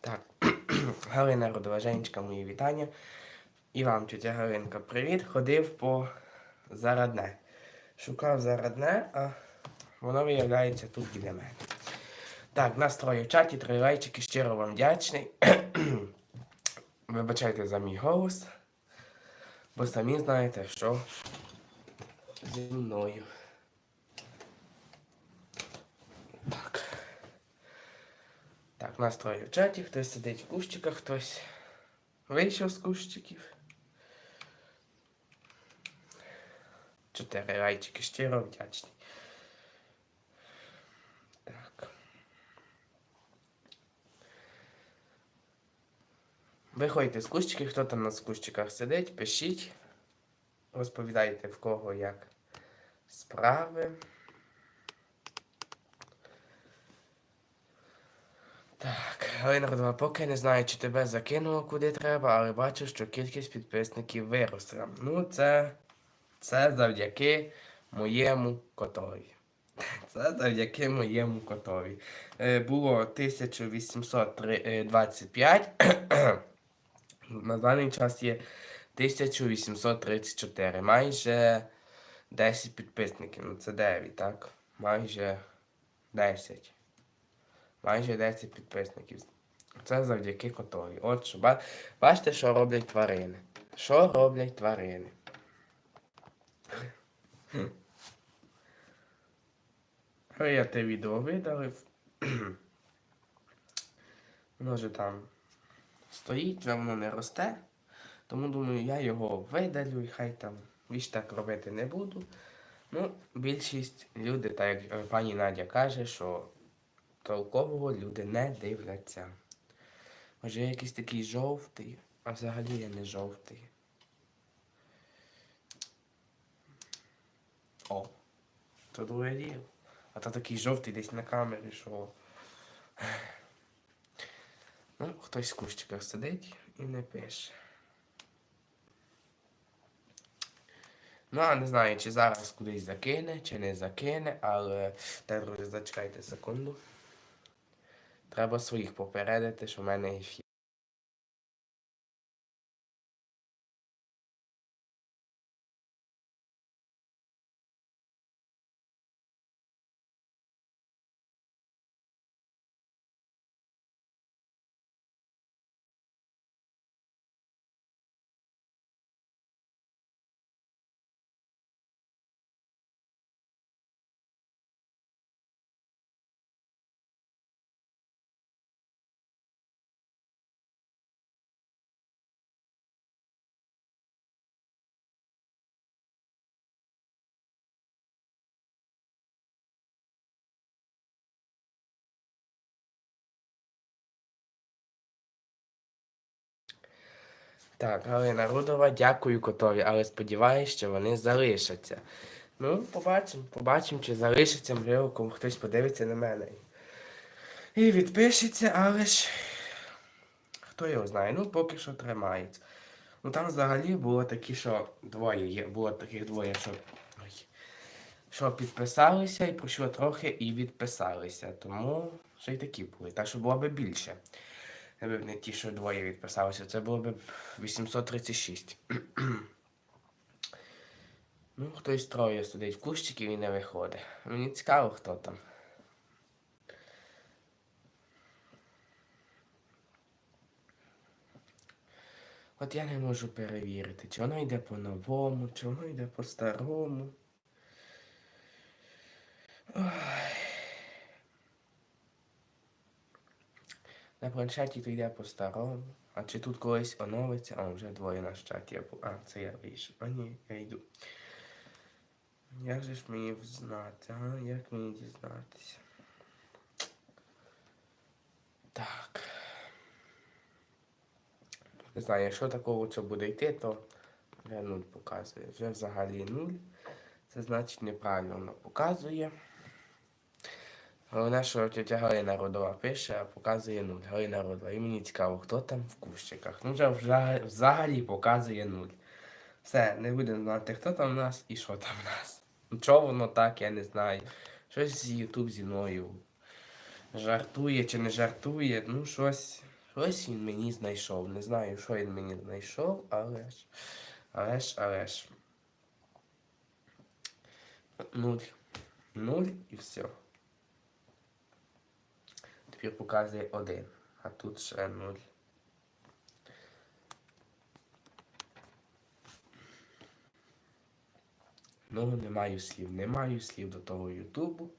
Так, Галина Родова, Женечка, мої вітання. І вам, тетя Галинка, привіт. Ходив по зародне. Шукав зародне, а воно виявляється тут біля мене. Так, настрою в чаті, три лайчики, щиро вам вдячний. Вибачайте за мій голос, бо самі знаєте, що зі мною. Так. Так, настрою в чаті, хтось сидить в кущиках, хтось вийшов з кущиків. Чотири лайчики, щиро вдячний. Так. Виходьте з кущиків, хто там на кущиках сидить, пишіть, розповідайте в кого як справи. Так, Галина Родова, поки не знаю, чи тебе закинуло куди треба, але бачу, що кількість підписників виросла. Ну, це, це завдяки моєму котові. Це завдяки моєму котові. Е, було 1825. На даний час є 1834. Майже 10 підписників. Ну це 9, так? Майже 10. Майже 10 підписників. Це завдяки котові. От що. Бачите, що роблять тварини. Що роблять тварини? Я те відео видалив. Воно вже там стоїть, воно не росте. Тому думаю, я його видалю і хай там більш так робити не буду. Ну, більшість люди, так як пані Надя каже, що толкового люди не дивляться. Може я якийсь такий жовтий, а взагалі я не жовтий. О, то друге діло. А то такий жовтий десь на камері, що. Ну, хтось в кущиках сидить і не пише. Ну, а не знаю, чи зараз кудись закине, чи не закине, але друзі, зачекайте секунду. Треба своїх попередити, що в мене ефір. Так, Галина Рудова, дякую котові, але сподіваюся, що вони залишаться. Ну, побачимо, побачимо, чи залишиться, можливо, кому хтось подивиться на мене. І відпишеться, але ж хто його знає, ну поки що тримається. Ну там взагалі було такі, що двоє є, було таких двоє, що. Ой, що підписалися і пройшло трохи і відписалися. Тому ще й такі були. Так що було би більше. Якби не ті, що двоє відписалися, це було б 836. ну, хтось троє сидить в кущиків і не виходить. Мені цікаво, хто там. От я не можу перевірити, чи воно йде по-новому, чи воно йде по-старому. Ой. На планшеті то йде по-старому. А чи тут колись оновиться? О, вже двоє на чаті. А, це я вийшов. А ні, я йду. Як же ж мені взнати, а? Як мені дізнатися? Так. Не знаю, якщо такого що буде йти, то вже нуль показує. Вже взагалі нуль. Це значить неправильно воно показує. Головне, що тетя Галина Родова пише, а показує нуль. Галина Родова. І мені цікаво, хто там в кущиках. Ну, вже взагалі, показує нуль. Все, не будемо знати, хто там в нас і що там в нас. Чого воно так, я не знаю. Щось Ютуб зі мною жартує чи не жартує, ну щось, Щось він мені знайшов. Не знаю, що він мені знайшов, але ж. Але ж, але ж. Нуль. Нуль і все. Тепер показує один. А тут ще нуль. Ну, не маю слів. Не маю слів до того Ютубу.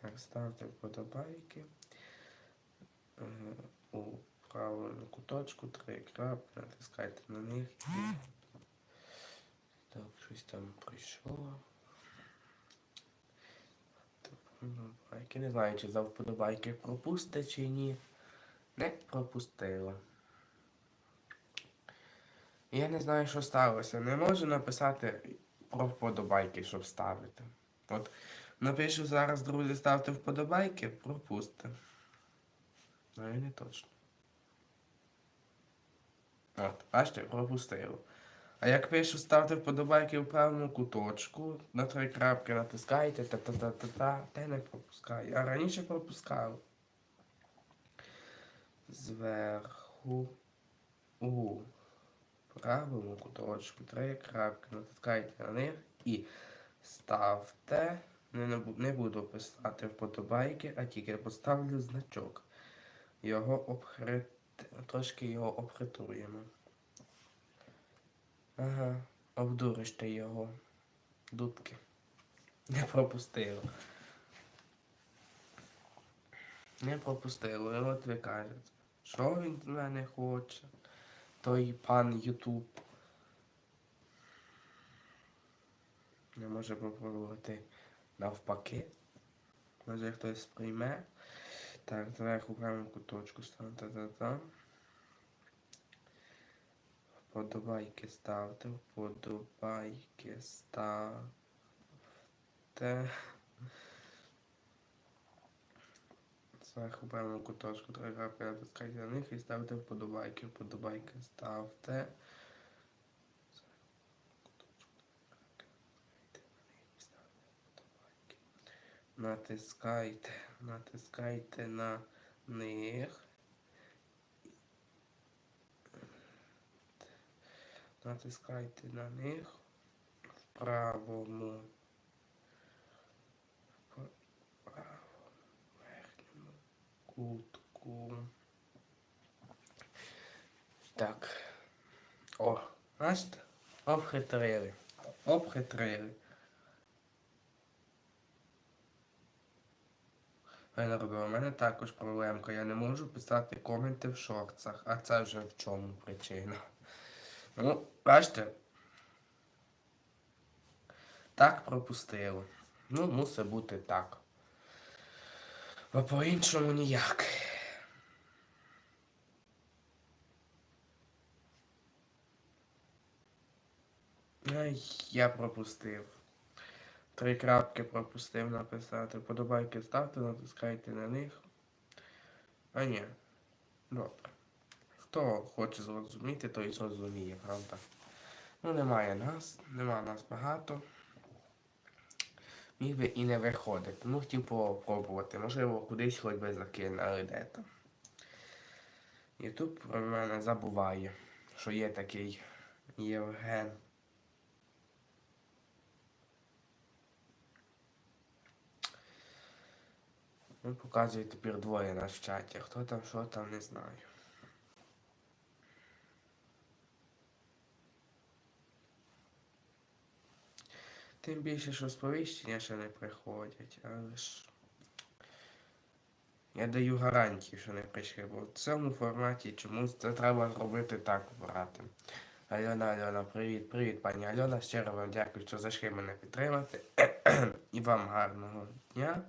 Так, ставте вподобайки. Е, У правильну куточку три крапки, натискайте на них. Так, щось там прийшло. Так, Не знаю, чи за вподобайки пропусте чи ні. Не пропустило. Я не знаю, що сталося. Не можу написати про вподобайки, щоб ставити. От напишу зараз, друзі, ставте вподобайки, пропусти. Ну і не точно. От, бачите, пропустило. А як пишу, ставте вподобайки в правому куточку, на три крапки натискаєте, та-та-та-та-та, те не пропускаю. А раніше пропускав. Зверху у правому куточку три крапки, натискайте на них і ставте. Не, не буду писати вподобайки, а тільки поставлю значок. Його обхрит... трошки його обхитруємо. Ага, обдуриш ти його. Дудки. Не пропустило. Не пропустило. І от ви кажете, що він з мене хоче. Той пан Ютуб. Не може попробувати навпаки. Може хтось прийме. Так, зверху правому куточку ставте та-та. Вподобайки ставте, вподобайки ставте. Правому куточку крапки натискайте на них і ставте вподобайки. Вподобайки ставте. Натискайте, натискайте на них. Натискайте на них в правому. в правому верхньому кутку. Так. О, бачите? Обхитрили. Обхитрили. Ой, у мене також проблемка. Я не можу писати коменти в шорцах, а це вже в чому причина. Ну, бачите. Так пропустило. Ну, мусить бути так. Бо по-іншому ніяк. Я пропустив. Три крапки пропустив написати. Подобайки ставте, натискайте на них. А ні. Добре. Хто хоче зрозуміти, той зрозуміє, правда. Ну, немає нас, нема нас багато. Міг би і не виходити. Ну, хотів попробувати. Можливо, кудись хоч би закине, але де там. Ютуб про мене забуває, що є такий Євген. Ну, показує тепер двоє нас в чаті. Хто там, що там, не знаю. Тим більше, що сповіщення ще не приходять, але ж. Я даю гарантію, що не прийшли, бо в цьому форматі чомусь це треба зробити так брати. Альона, Альона, привіт, привіт, пані Альона. Щиро вам дякую, що зайшли мене підтримати. І вам гарного дня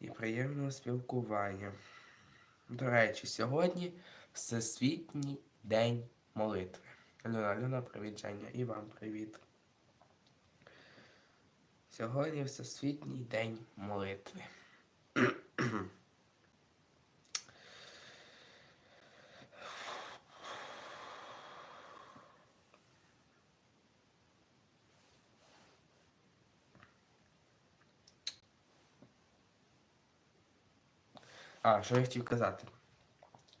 і приємного спілкування. До речі, сьогодні Всесвітній день молитви. Альона, Альона, привіт, Женя, і вам привіт. Сьогодні Всесвітній день молитви. А, що я хотів казати?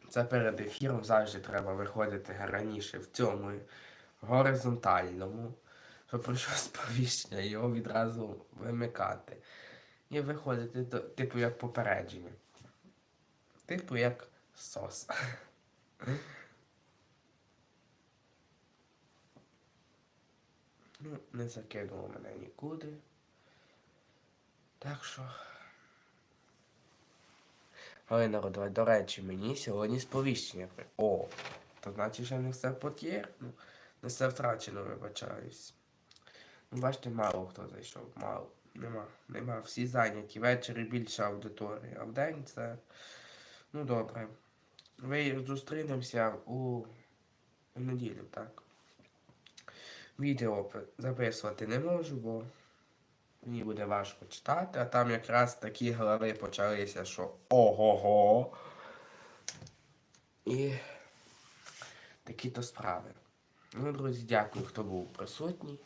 Це перед ефіром завжди треба виходити раніше в цьому горизонтальному, щоб прийшло сповіщення, його відразу вимикати. І виходити, до- типу, як попередження. Типу, як сос. Ну, не закинуло мене нікуди. Так що. Але народу, до речі, мені сьогодні сповіщення. О, то значить, що не все потєр. Ну, не все втрачено, вибачаюсь. Бачите, мало хто зайшов, мало. Нема, нема. Всі зайняті. Ввечері більше аудиторії, а вдень це. Ну добре. Ви зустрінемося у неділю, так. Відео записувати не можу, бо мені буде важко читати, а там якраз такі глави почалися, що ого-го. І такі то справи. Ну, друзі, дякую, хто був присутній.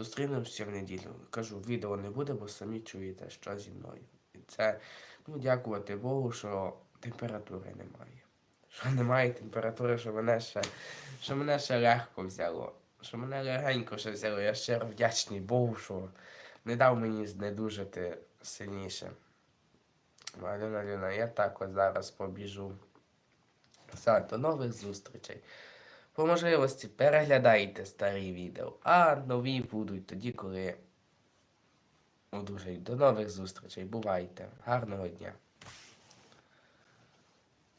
Зустрінемося в неділю. Кажу, відео не буде, бо самі чуєте, що зі мною. І це, ну, дякувати Богу, що температури немає. Що немає температури, що мене ще, що мене ще легко взяло. Що мене легенько ще взяло. Я щиро вдячний Богу, що не дав мені знедужати сильніше. Альона, Альона, я так ось зараз побіжу. Все, до нових зустрічей. По можливості переглядайте старі відео, а нові будуть тоді, коли одужають. До нових зустрічей. Бувайте. Гарного дня.